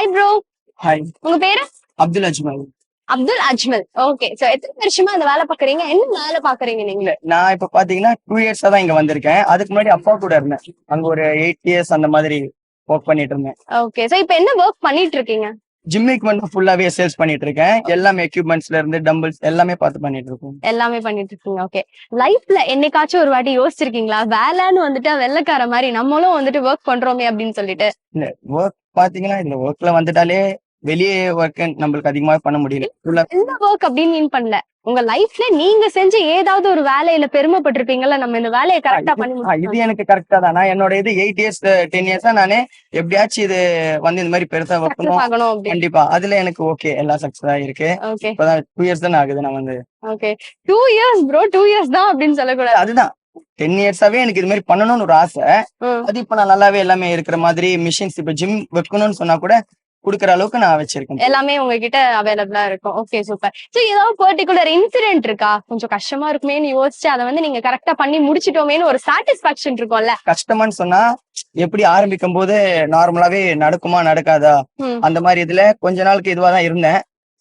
Hi bro hi உங்க பேரு? Abdul Ajmal. Abdul Ajmal. Okay so எத்தனை வருஷமா இந்த வேலை பாக்குறீங்க? என்ன வேலை பாக்குறீங்க நீங்க நான் இப்ப பாத்தீங்கன்னா டூ இயர்ஸா தான் இங்க வந்திருக்கேன். அதுக்கு முன்னாடி அப்பா கூட இருந்தேன். அங்க ஒரு எயிட் இயர்ஸ் அந்த மாதிரி ஒர்க் பண்ணிட்டு இருந்தேன். ஓகே சோ இப்போ என்ன ஒர்க் பண்ணிட்டு இருக்கீங்க? ஜிம் எக்யூப்மெண்ட் ஃபுல்லாவே சேல்ஸ் பண்ணிட்டு இருக்கேன் எல்லாமே எக்யூப்மெண்ட்ஸ்ல இருந்து டம்பிள்ஸ் எல்லாமே பார்த்து பண்ணிட்டு இருக்கோம் எல்லாமே பண்ணிட்டு இருக்கீங்க ஓகே லைஃப்ல என்னைக்காச்சும் ஒரு வாட்டி யோசிச்சிருக்கீங்களா? வேலைன்னு வந்துட்டு வெள்ளைக்கார மாதிரி நம்மளும் வந்துட்டு ஒர்க் பண்றோமே அப்படின்னு சொல்லிட்டு. இல்ல ஒர்க் பாத்தீங்கன்னா இந்த ஒர்க்ல வந்துட்டாலே வெளியே ஒர்க் நம்மளுக்கு அதிகமா பண்ண முடியல. எந்த ஒர்க் அப்படின்னு மீன் பண்ணல. உங்க லைஃப்ல நீங்க செஞ்ச ஏதாவது ஒரு வேலையில பெருமைப்பட்டிருப்பீங்கல்ல நம்ம இந்த வேலையை கரெக்டா பண்ணி இது. எனக்கு கரெக்டா தான். என்னோட இது எயிட் இயர்ஸ் டென் இயர்ஸா நானே எப்படியாச்சும் இது வந்து இந்த மாதிரி பெருசா அப்படின்னு கண்டிப்பா. அதுல எனக்கு ஓகே எல்லாம் சக்சஸ் ஆயிருக்கு ஓகே இப்பதான் டூ இயர்ஸ் தானே ஆகுது நான் வந்து. Okay two years bro two years தான் அப்படின்னு சொல்லக்கூடாது. அதுதான். டென் இயர்ஸாவே எனக்கு இது மாதிரி பண்ணணும்னு ஒரு ஆசை. அது இப்ப நான் நல்லாவே எல்லாமே இருக்கிற மாதிரி மிஷின்ஸ் இப்ப ஜிம் வைக்கணும்னு சொன்னா கூட குடுக்கற அளவுக்கு நான் வச்சிருக்கேன். எல்லாமே உங்ககிட்ட அவைலபிளா இருக்கும். ஓகே சூப்பர் சோ ஏதாவது பர்டிகுலர் இன்சிடென்ட் இருக்கா? கொஞ்சம் கஷ்டமா இருக்குமேன்னு யோசிச்சு அதை வந்து நீங்க கரெக்டா பண்ணி முடிச்சிட்டோமேன்னு ஒரு சாட்டிஸ்பாக்சன் இருக்கும்ல. கஷ்டமான்னு சொன்னா எப்படி ஆரம்பிக்கும் போது நார்மலாவே நடக்குமா நடக்காதா. அந்த மாதிரி இதுல கொஞ்ச நாளுக்கு இதுவா தான் இருந்தேன்.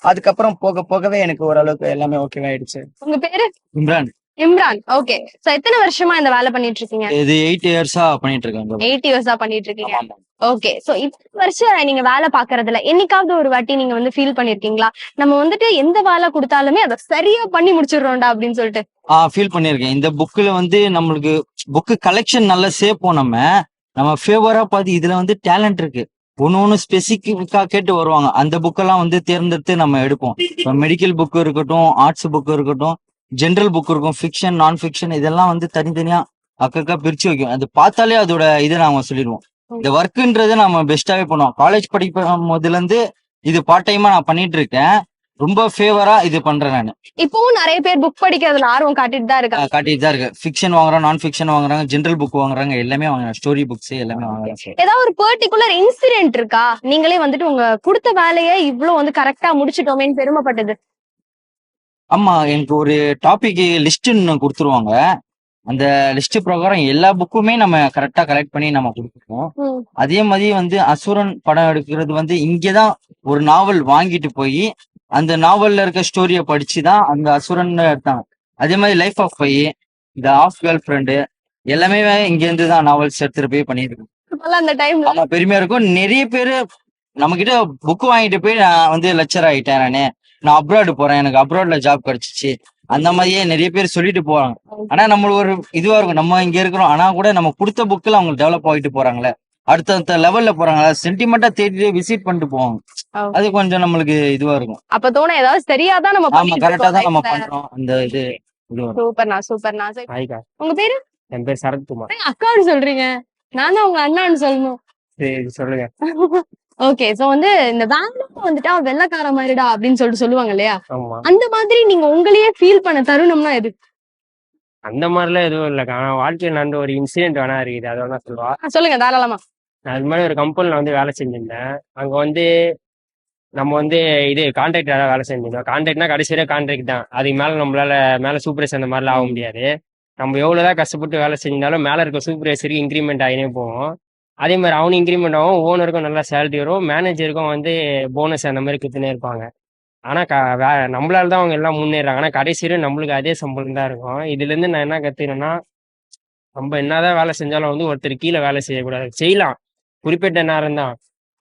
அதுக்கப்புறம் போக போகவே எனக்கு ஓரளவுக்கு எல்லாமே ஓகே ஆயிடுச்சு. உங்க பேரு? இம்ரான். இம்ரான். ஓகே சோ எத்தனை வருஷமா இந்த வேலை பண்ணிட்டு இருக்கீங்க? இது எயிட் இயர்ஸா பண்ணிட்டு இருக்காங்க எயிட் இயர்ஸா பண்ணிட்டு இருக்கீங்க. ஓகே சோ இத்தனை வருஷம் நீங்க வேலை பாக்குறதுல என்னைக்காவது ஒரு வாட்டி நீங்க வந்து ஃபீல் பண்ணிருக்கீங்களா? நம்ம வந்துட்டு எந்த வேலை கொடுத்தாலுமே அதை சரியா பண்ணி முடிச்சிடுறோம்டா அப்படின்னு சொல்லிட்டு. ஆஹ் ஃபீல் பண்ணிருக்கேன். இந்த புக்ல வந்து நம்மளுக்கு புக்கு கலெக்ஷன் நல்லா சேர்ப்போம் நம்ம. நம்ம ஃபேவரா பார்த்து இதுல வந்து டேலண்ட் இருக்கு. ஒன்னு ஒன்னு ஸ்பெசிபிக்கா கேட்டு வருவாங்க. அந்த புக்கெல்லாம் வந்து தேர்ந்தெடுத்து நம்ம எடுப்போம். இப்போ மெடிக்கல் புக் இருக்கட்டும் ஆர்ட்ஸ் புக் இருக்கட்டும் ஜென்ரல் புக் இருக்கும் ஃபிக்ஷன் நான் ஃபிக்ஷன் இதெல்லாம் வந்து தனித்தனியா அக்கக்கா பிரிச்சு வைக்கும். அது பார்த்தாலே அதோட இதை நாம சொல்லிடுவோம். இந்த ஒர்க்குன்றதை நம்ம பெஸ்டாவே பண்ணுவோம். காலேஜ் படிக்கும் போதுல இருந்து இது பார்ட் டைமா நான் பண்ணிட்டு இருக்கேன் ரொம்ப ஃபேவரா இது பண்றேன் நான். இப்பவும் நிறைய பேர் புக் படிக்கிறதுல ஆர்வம் காட்டிட்டு தான் இருக்காங்க. காட்டிட்டு தான் இருக்கு. ஃபிக்ஷன் வாங்குறோம் நான் ஃபிக்ஷன் வாங்குறாங்க ஜென்ரல் புக் வாங்குறாங்க எல்லாமே வாங்குறாங்க ஸ்டோரி புக்ஸ் எல்லாமே வாங்குறாங்க ஏதாவது ஒரு பர்டிகுலர் இன்சிடென்ட் இருக்கா? நீங்களே வந்துட்டு உங்க கொடுத்த வேலையை இவ்ளோ வந்து கரெக்டா முடிச்சிட்டோமேன்னு பெருமைப்பட்டது. ஆமா எனக்கு ஒரு டாபிக் லிஸ்ட் கொடுத்துருவாங்க. அந்த லிஸ்ட் பிரகாரம் எல்லா புக்குமே நம்ம கரெக்டா கலெக்ட் பண்ணி நம்ம கொடுத்துருக்கோம். அதே மாதிரி வந்து அசுரன் படம் எடுக்கிறது வந்து இங்கதான் ஒரு நாவல் வாங்கிட்டு போய் அந்த நாவல்ல இருக்க ஸ்டோரியை படிச்சு தான் அந்த அசுரன் எடுத்தாங்க. அதே மாதிரி லைஃப் ஆஃப் பை இந்த ஆஃப் கேர்ள் ஃப்ரெண்டு எல்லாமே இங்க இருந்து தான் நாவல்ஸ் எடுத்துட்டு போய் பண்ணியிருக்கோம். அப்பெல்லாம் அந்த டைம்ல ஆமா பெருமையா இருக்கும். நிறைய பேரு நம்ம கிட்ட புக் வாங்கிட்டு போய் நான் வந்து லெக்சர் ஆயிட்டேன் நானு. நான் அப்ராடு போறேன். எனக்கு அப்ராட்ல ஜாப் கிடைச்சிச்சு. அந்த மாதிரியே நிறைய பேர் சொல்லிட்டு போறாங்க. ஆனா நம்மளுக்கு ஒரு இதுவா இருக்கும். நம்ம இங்க இருக்கிறோம். ஆனா கூட நம்ம கொடுத்த புக்ல அவங்க டெவலப் ஆகிட்டு போறாங்களே. அடுத்த லெவல்ல போறாங்களா. சென்டிமெண்டா தேடி விசிட் பண்ணிட்டு போவாங்க. அது கொஞ்சம் நம்மளுக்கு இதுவா இருக்கும். அப்ப தோண ஏதாவது தெரியாதான் நம்ம ஆமா கரெக்டா தான் நம்ம பண்றோம். அந்த இது. சூப்பர்ண்ணா சூப்பர்ண்ணா. உங்க பேரு? என் பேர் சரத்குமார். அக்கான்னு சொல்றீங்க. நான் தான் உங்க அண்ணான்னு சொல்லணும். சரி சொல்லுங்க. ஓகே சோ வந்து இந்த வேலை வந்துட்டா வெள்ளக்கார மாதிரிடா அப்படின்னு சொல்லிட்டு சொல்லுவாங்க இல்லையா? அந்த மாதிரி நீங்க உங்களையே ஃபீல் பண்ண தருணம்னா எது? அந்த மாதிரிலாம் எதுவும் இல்லைக்கா ஆனா வாழ்க்கையில் நடந்த ஒரு இன்சிடென்ட் வேணா இருக்குது. அதை வேணா சொல்லுவா. சொல்லுங்க தாராளமா. நான் அது மாதிரி ஒரு கம்பெனில வந்து வேலை செஞ்சிருந்தேன். அங்க வந்து நம்ம வந்து இது கான்ட்ராக்டராக வேலை செஞ்சிருந்தோம். கான்ட்ராக்ட்னா கடைசி வரை கான்ட்ராக்ட் தான். அதுக்கு மேல நம்மளால மேல சூப்பர்வைசர் அந்த மாதிரிலாம் ஆக முடியாது. நம்ம எவ்வளவுதான் கஷ்டப்பட்டு வேலை செஞ்சாலும் மேல இருக்க சூப்பர்வைசருக்கு இன்க்ரிமெண்ட் ஆகினே போவோம் அதே மாதிரி அவனும் இன்க்ரிமெண்ட் ஆகும் ஓனருக்கும் நல்லா சேலரி வரும் மேனேஜருக்கும் வந்து போனஸ் அந்த மாதிரி கொடுத்துனே இருப்பாங்க. ஆனா க வே நம்மளால தான் அவங்க எல்லாம் முன்னேறாங்க. ஆனா கடைசி நம்மளுக்கு அதே சம்பளம் தான் இருக்கும். இதுல இருந்து நான் என்ன கத்துக்கிறேன்னா நம்ம என்னதான் வேலை செஞ்சாலும் வந்து ஒருத்தர் கீழே வேலை செய்யக்கூடாது. செய்யலாம். குறிப்பிட்ட நேரம் தான்.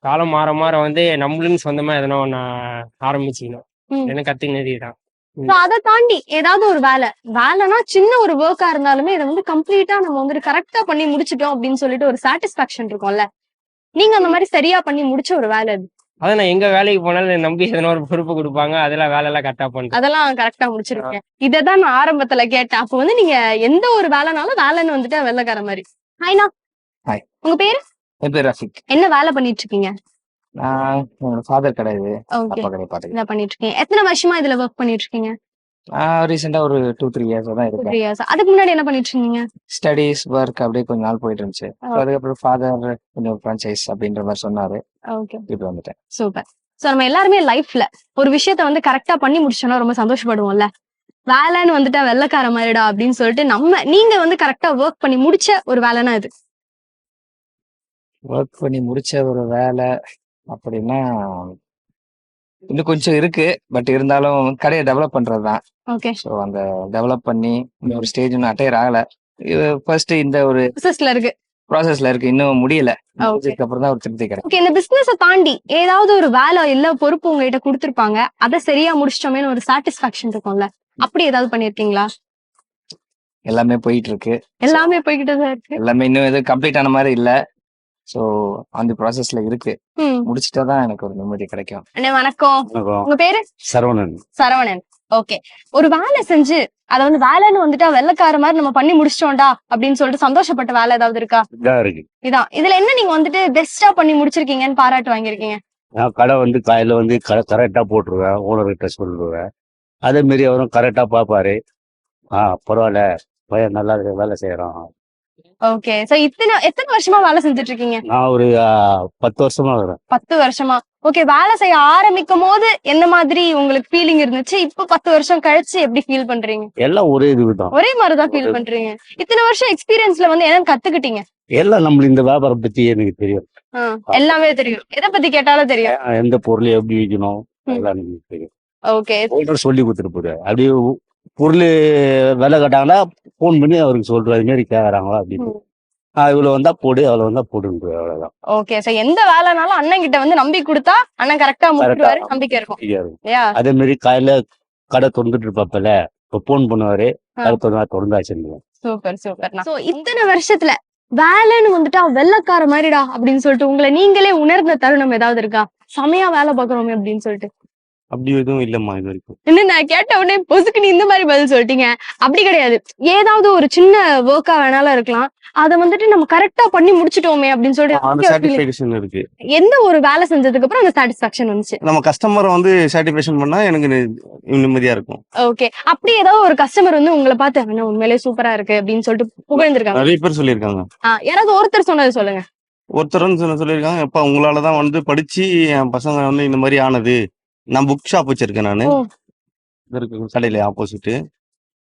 காலம் மாற மாற வந்து நம்மளுன்னு சொந்தமா எதனா ஒன்று ஆரம்பிச்சுக்கணும். என்ன கத்துக்கினது தான் அதை தாண்டி ஏதாவது ஒரு வேலை. வேலைனா சின்ன ஒரு ஒர்க்கா இருந்தாலுமே இதை வந்து கம்ப்ளீட்டா நம்ம வந்துட்டு கரெக்டா பண்ணி முடிச்சிட்டோம் அப்படின்னு சொல்லிட்டு ஒரு சாட்டிஸ்பாக்சன் இருக்கும்ல. நீங்க அந்த மாதிரி சரியா பண்ணி முடிச்ச ஒரு வேலை அது. அதான் நான் எங்க வேலைக்கு போனாலும் நம்பி எதனா ஒரு பொறுப்பு கொடுப்பாங்க. அதெல்லாம் வேலையெல்லாம் கரெக்டாக பண்ணிட்டேன் அதெல்லாம் கரெக்டா முடிச்சிருக்கேன். இததான் நான் ஆரம்பத்துல கேட்டேன். அப்போ வந்து நீங்க எந்த ஒரு வேலைனாலும் வேலைன்னு வந்துட்டு வெள்ளக்கார மாதிரி. ஹாய்னா. உங்க பேரு? என் பேர் ரஃபிக். என்ன வேலை பண்ணிட்டு இருக்கீங்க? நான் என்னோட ஃபாதர் கடை இது. ஓகே அப்பா கடை பாத்துக்கிறேன் இதை பண்ணிட்டு இருக்கீங்க எத்தனை வருஷமா இதுல ஒர்க் பண்ணிட்டு இருக்கீங்க ரீசெண்டா ஒரு டூ த்ரீ இயர்ஸ் தான் இருக்கேன். த்ரீ இயர்ஸ் அதுக்கு முன்னாடி என்ன பண்ணிட்டு இருந்தீங்க ஸ்டடீஸ் ஒர்க் அப்படியே கொஞ்ச நாள் போயிட்டு இருந்துச்சு So. அதுக்கப்புறம் ஃபாதர் கொஞ்சம் ஃப்ரான்ச்சைஸ் அப்படின்ற மாதிரி சொன்னாரு. ஓகே இப்படி வந்துட்டேன். சூப்பர் சோ நம்ம எல்லாருமே லைஃப்ல ஒரு விஷயத்த வந்து கரெக்டா பண்ணி முடிச்சோம்னா ரொம்ப சந்தோஷப்படுவோம்ல. வேலைன்னு வந்துட்டா வெள்ளக்கார மாதிரிடா அப்படின்னு சொல்லிட்டு நம்ம நீங்க வந்து கரெக்டா ஒர்க் பண்ணி முடிச்ச ஒரு வேலைனா இது ஒர்க் பண்ணி முடிச்ச ஒரு வேலை அப்படின்னா இன்னும் கொஞ்சம் இருக்கு. பட் இருந்தாலும் கடையை டெவலப் பண்றது தான் ஓகே. ஸோ அந்த டெவலப் பண்ணி இந்த ஒரு ஸ்டேஜ் இன்னும் அட்டையர் ஆகல. ஃபர்ஸ்ட் இந்த ஒரு பிசினஸ்ல இருக்கு. ப்ராசஸ்ல இருக்கு. இன்னும் முடியல. முடிஞ்சதுக்கு அப்புறம் தான் ஒரு திருப்தி கிடைக்கும். ஓகே இந்த பிசினஸ தாண்டி ஏதாவது ஒரு வேலை இல்ல பொறுப்பு உங்ககிட்ட கொடுத்திருப்பாங்க. அதை சரியா முடிச்சிட்டோமேனு ஒரு சாட்டிஸ்பாக்சன் இருக்கும்ல. அப்படி ஏதாவது பண்ணிருக்கீங்களா? எல்லாமே போயிட்டு இருக்கு. எல்லாமே போய்கிட்டு தான் இருக்கு. எல்லாமே இன்னும் எதுவும் கம்ப்ளீட் ஆன மாதிரி இல்ல. ஸோ அந்த ப்ராசஸ்ல இருக்கு. முடிச்சிட்டா தான் எனக்கு ஒரு நிம்மதி கிடைக்கும். அண்ணே வணக்கம். உங்க பேரு? சரவணன். சரவணன். ஓகே. ஒரு வேலை செஞ்சு அத வந்து வேலைன்னு வந்துட்டா வெள்ளக்கார மாதிரி நம்ம பண்ணி முடிச்சிட்டோம்டா அப்படின்னு சொல்லிட்டு சந்தோஷப்பட்ட வேலை ஏதாவது இருக்கா? இதா இருக்கு. இதான். இதுல என்ன நீங்க வந்துட்டு பெஸ்டா பண்ணி முடிச்சிருக்கீங்கன்னு பாராட்டு வாங்கியிருக்கீங்க? நான் கடை வந்து காலையில வந்து கடை கரெக்டா போட்டுருவேன். ஓனர்கிட்ட சொல்லிடுவேன் அதே மாரி அவரும் கரெக்டா பாப்பாரு ஆ பரவாயில்ல. பையன் நல்லா இருக்கு வேலை செய்யறான். ஓகே சோ இத்தனை எத்தனை வருஷமா வேலை செஞ்சுட்டு இருக்கீங்க நான் ஒரு பத்து வருஷமா வரேன் பத்து வருஷமா? ஓகே வேலை செய்ய ஆரம்பிக்கும் போது என்ன மாதிரி உங்களுக்கு ஃபீலிங் இருந்துச்சு? இப்ப பத்து வருஷம் கழிச்சு எப்படி ஃபீல் பண்றீங்க? எல்லாம் ஒரே இதுதான். ஒரே மாதிரிதான் ஃபீல் பண்றீங்க. இத்தனை வருஷம் எக்ஸ்பீரியன்ஸ்ல வந்து என்ன கத்துக்கிட்டீங்க? எல்லாம் நம்மளுக்கு இந்த வியாபாரம் பத்தி எனக்கு தெரியும். எல்லாமே தெரியும். எதை பத்தி கேட்டாலும் தெரியும். எந்த பொருள் எப்படி விற்கணும் ம். எல்லாம் எனக்கு தெரியும். ஓகே சொல்லி கொடுத்துட்டு போறாரு. அப்படியே பொருள் விலை கேட்டாங்கன்னா ஃபோன் பண்ணி அவருக்கு சொல்றாரு இது மாரி கேக்குறாங்களா அப்படின்னு இவ்வளவு வந்தா போடு அவ்வளவு வந்தா போடுன்ற அவ்வளவுதான். ஓகே சோ எந்த வேலைனாலும் அண்ணன் கிட்ட வந்து நம்பி கொடுத்தா அண்ணன் கரெக்டா முடிச்சிருவாரு நம்பிக்கை இருக்கும். அதே மாதிரி காலையில கடை திறந்துட்டு இருப்பாப்பல இப்ப போன் பண்ணுவாரு. கடை திறந்தா திறந்தாச்சுன்னு சூப்பர் சூப்பர். சோ இத்தனை வருஷத்துல வேலைன்னு வந்துட்டா வெள்ளக்கார மாதிரிடா அப்படின்னு சொல்லிட்டு உங்களை நீங்களே உணர்ந்த தருணம் ஏதாவது இருக்கா? செமையா வேலை பாக்குறோமே அப்படின்னு சொல்லிட்டு. அப்படி எதுவும் இல்லம்மா இது வரைக்கும். என்ன நான் கேட்ட உடனே பொசுக்குன்னு இந்த மாதிரி பதில் சொல்லிட்டீங்க. அப்படி கிடையாது. ஏதாவது ஒரு சின்ன ஒர்க்கா வேணாலும் இருக்கலாம். அத வந்துட்டு நம்ம கரெக்டா பண்ணி முடிச்சிட்டோமே அப்படின்னு சொல்லிட்டு இருக்கு. எந்த ஒரு வேலை செஞ்சதுக்கு அப்புறம் அந்த சாட்டிஸ்பாக்சன் வந்துச்சு. நம்ம கஸ்டமரை வந்து சாட்டிஸ்பேக்ஷன் பண்ணா எனக்கு நி- நிம்மதியா இருக்கும். ஓகே அப்படி ஏதாவது ஒரு கஸ்டமர் வந்து உங்களை பார்த்து உண்மையிலேயே சூப்பரா இருக்கு அப்படின்னு சொல்லிட்டு புகழ்ந்திருக்காங்க. நிறைய பேர் சொல்லியிருக்காங்க. யாராவது ஒருத்தர் சொன்னது சொல்லுங்க. ஒருத்தர் சொல்லியிருக்காங்க. எப்ப உங்களால தான் வந்து படிச்சு என் பசங்க வந்து இந்த மாதிரி ஆனது. நான் புக் ஷாப் வச்சிருக்கேன் நானு. இருக்கு கடையில ஆப்போசிட்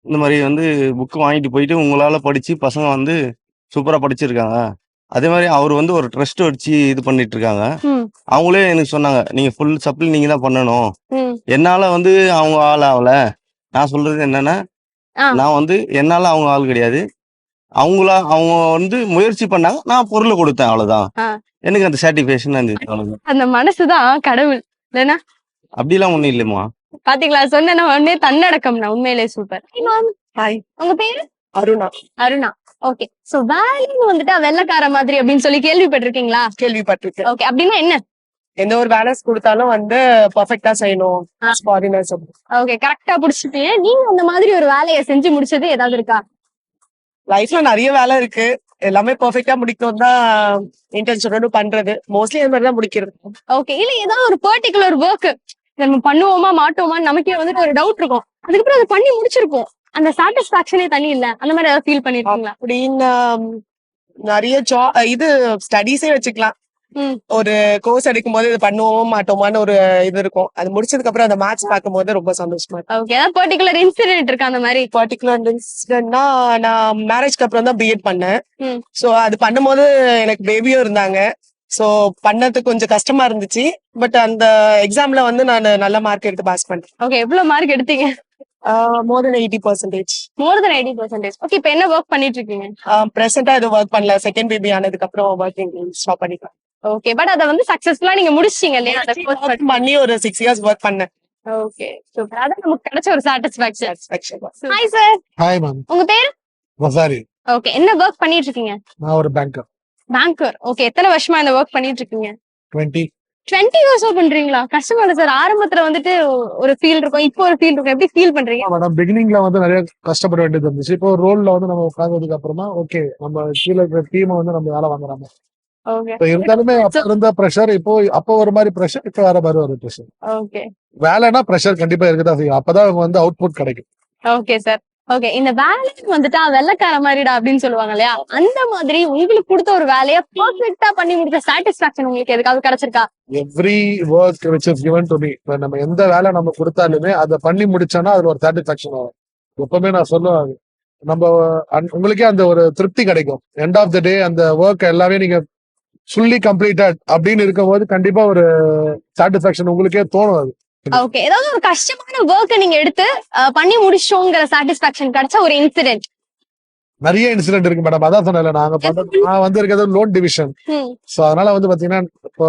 இந்த மாதிரி வந்து புக் வாங்கிட்டு போயிட்டு உங்களால படிச்சு பசங்க வந்து சூப்பரா படிச்சிருக்காங்க. அதே மாதிரி அவர் வந்து ஒரு ட்ரஸ்ட் வச்சு இது பண்ணிட்டு இருக்காங்க அவங்களே எனக்கு சொன்னாங்க நீங்க ஃபுல் சப்ளை நீங்க தான் பண்ணணும். என்னால வந்து அவங்க ஆள் ஆகல. நான் சொல்றது என்னன்னா. நான் வந்து என்னால அவங்க ஆள் கிடையாது. அவங்களா அவங்க வந்து முயற்சி பண்ணாங்க. நான் பொருளை கொடுத்தேன் அவ்வளவுதான். எனக்கு அந்த சாட்டிஸ்பேக்ஷன் இருந்துச்சு. அந்த மனசுதான் கடவுள். இல்லைன்னா அப்படிலாம் ஒண்ணும் இல்லைம்மா. பாத்தீங்களா? சொன்ன உடனே தன்னடக்கம்னா உண்மையிலேயே சூப்பர் ஹாய் உங்க பேரு? அருணா. அருணா. ஓகே சோ வேலைன்னு வந்துட்டா வெள்ளக்கார மாதிரி அப்படின்னு சொல்லி கேள்விப்பட்டிருக்கீங்களா? கேள்விப்பட்டிருக்கேன். ஓகே அப்படின்னா என்ன? எந்த ஒரு வேலை கொடுத்தாலும் வந்து பர்ஃபெக்டா செய்யணும். ஃபாரினர்ஸ் ஓகே கரெக்டா புடிச்சிட்டீங்க நீங்க அந்த மாதிரி ஒரு வேலையை செஞ்சு முடிச்சது ஏதாவது இருக்கா? லைஃப்ல நிறைய வேலை இருக்கு. எல்லாமே பெர்ஃபெக்ட்டா முடிக்கணும் தான் இன்டென்ஷனோட பண்றது. மோஸ்ட்லி அந்த மாதிரி தான் முடிக்கிறது. ஓகே இல்ல ஏதாவது ஒரு பர்டிகுலர் ஒர்க் நம்ம பண்ணுவோமா மாட்டோமா நமக்கே வந்துட்டு ஒரு டவுட் இருக்கும். அதுக்கப்புறம் அதை பண்ணி முடிச்சிருப்போம். அந்த சாட்டிஸ்பாக்சனே தனி இல்ல. அந்த மாதிரி ஏதாவது ஃபீல் பண்ணிருக்கீங்களா? அப்படின்னு நிறைய ஜா இது ஸ்டடீஸே வச்சுக்கலாம். ஒரு கோர்ஸ் எடுக்கும் போது இது பண்ணுவோம் மாட்டோமான்னு ஒரு இது இருக்கும். அது முடிச்சதுக்கு அப்புறம் அந்த மேட்ச் பார்க்கும் போது ரொம்ப சந்தோஷமா இருக்கும். ஓகே ஏதாவது பர்டிகுலர் இன்சிடென்ட் இருக்கா அந்த மாதிரி? பர்டிகுலர் இன்சிடென்ட்னா நான் மேரேஜ்க்கு அப்புறம் தான் பிஎட் பண்ணேன். சோ அது பண்ணும்போது எனக்கு பேபியும் இருந்தாங்க. சோ பண்ணது கொஞ்சம் கஷ்டமா இருந்துச்சு. பட் அந்த எக்ஸாம்ல வந்து நான் நல்ல மார்க் எடுத்து பாஸ் பண்ணேன் ஓகே எவ்வளவு மார்க் எடுத்தீங்க? More than eighty percentage more than eighty percentage okay இப்ப என்ன ஒர்க் பண்ணிட்டு இருக்கீங்க? ப்ரெசென்டா எதுவும் ஒர்க் பண்ணல. செகண்ட் பேபி ஆனதுக்கு அப்புறம் ஒர்க்கிங் ஸ்டாப் பண்ணிக்கலாம் ஓகே பட் அத வந்து சக்சஸ்ஃபுல்லா நீங்க முடிச்சிட்டீங்க இல்லையா? அந்த பண்ணி ஒரு சிக்ஸ் இயர்ஸ் ஒர்க் பண்ணேன். ஓகே சூப்பர் அதான் நமக்கு கிடைச்ச ஒரு Satisfaction. Hi sir hi ma'am உங்க பேர்? வசாரி ஓகே என்ன ஒர்க் பண்ணிட்டு இருக்கீங்க? நான் ஒரு பேங்கர் பேங்கர் ஓகே எத்தனை வருஷமா இந்த ஒர்க் பண்ணிட்டு இருக்கீங்க டுவெண்ட்டி இயர்ஸா பண்றீங்களா? கஷ்டமா இல்ல சார் ஆரம்பத்துல வந்துட்டு ஒரு ஃபீல் இருக்கும். இப்போ ஒரு ஃபீல் இருக்கும். எப்படி ஃபீல் பண்றீங்க? மேடம் பிகினிங்ல வந்து நிறைய கஷ்டப்பட வேண்டியது இருந்துச்சு. இப்போ ரோல்ல வந்து நம்ம உட்கார்ந்ததுக்கு அப்புறமா ஓகே நம்ம கீழே இருக்கிற டீமை வந்து நம்ம வேலை வாங்குறாங்க இருந்தாலுமே அப்ப இருந்த ப்ரெஷர் இப்போ அப்போ ஒரு மாதிரி ப்ரெஷர் இப்போ வேற மாதிரி ஒரு ப்ரெஷர் ஓகே வேலைனா ப்ரெஷர் கண்டிப்பா இருக்குதான் செய்யும். அப்பதான் வந்து அவுட்புட் கிடைக்கும். ஓகே சார் ஓகே இந்த வேலைக்கு வந்துட்டா வெள்ளக்கார மாதிரிடா அப்படின்னு சொல்லுவாங்க இல்லையா? அந்த மாதிரி உங்களுக்கு கொடுத்த ஒரு வேலையை பர்ஃபெக்ட்டா பண்ணி முடிச்ச சாட்டிஸ்பாக்சன் உங்களுக்கு எதுக்காவது கிடைச்சிருக்கா? Every work which is given to me இப்போ நம்ம எந்த வேலை நம்ம கொடுத்தாலுமே அதை பண்ணி முடிச்சோன்னா அதுல ஒரு சாட்டிஸ்பாக்சன் வரும். எப்பவுமே நான் சொல்லுவேன் நம்ம உங்களுக்கே அந்த ஒரு திருப்தி கிடைக்கும். எண்ட் ஆஃப் த டே அந்த ஒர்க் எல்லாமே நீங்க ஃபுல்லி கம்ப்ளீட்டட் அப்படின்னு இருக்கும்போது கண்டிப்பா ஒரு சாட்டிஸ்பாக்சன் உங்களுக்கே தோணும் அது. ஓகே ஏதாவது ஒரு கஷ்டமான ஒர்க்கை நீங்க எடுத்து பண்ணி முடிச்சோங்கிற சாட்டிஸ்பாக்சன் கிடைச்ச ஒரு இன்சிடென்ட் நிறைய இன்சிடென்ட் இருக்கு மேடம் அதான் சொன்னேன்ல நாங்க நான் வந்து இருக்கிறது லோன் டிவிஷன் ஸோ அதனால வந்து பாத்தீங்கன்னா இப்போ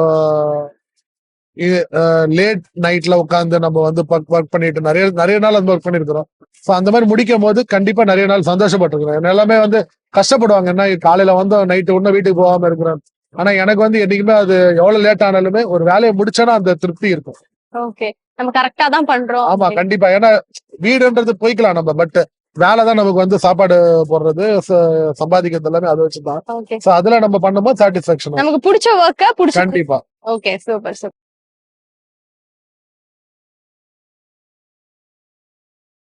லேட் நைட்ல உட்காந்து நம்ம வந்து ஒர்க் பண்ணிட்டு நிறைய நிறைய நாள் அந்த ஒர்க் பண்ணிருக்கிறோம். ஸோ அந்த மாதிரி முடிக்கும் போது கண்டிப்பா நிறைய நாள் சந்தோஷப்பட்டிருக்கிறோம். எல்லாமே வந்து கஷ்டப்படுவாங்க. என்ன காலையில வந்து நைட்டு ஒன்னும் வீட்டுக்கு போகாம இருக்கிறோம். ஆனா எனக்கு வந்து என்னைக்குமே அது எவ்வளவு லேட் ஆனாலுமே ஒரு வேலையை முடிச்சேன்னா அந்த திருப்தி இருக்கும். ஓகே நம்ம கரெக்டா தான் பண்றோம். ஆமா கண்டிப்பா. ஏன்னா வீடுன்றது போய்க்கலாம் நம்ம பட் வேலை தான் நமக்கு வந்து சாப்பாடு போடுறது சம்பாதிக்கிறது எல்லாமே அதை வச்சுதான். சோ அதுல நம்ம பண்ணும்போது சாட்டிஸ்பாக்சன் நமக்கு பிடிச்ச ஒர்க்க பிடிச்ச கண்டிப்பா. Okay super super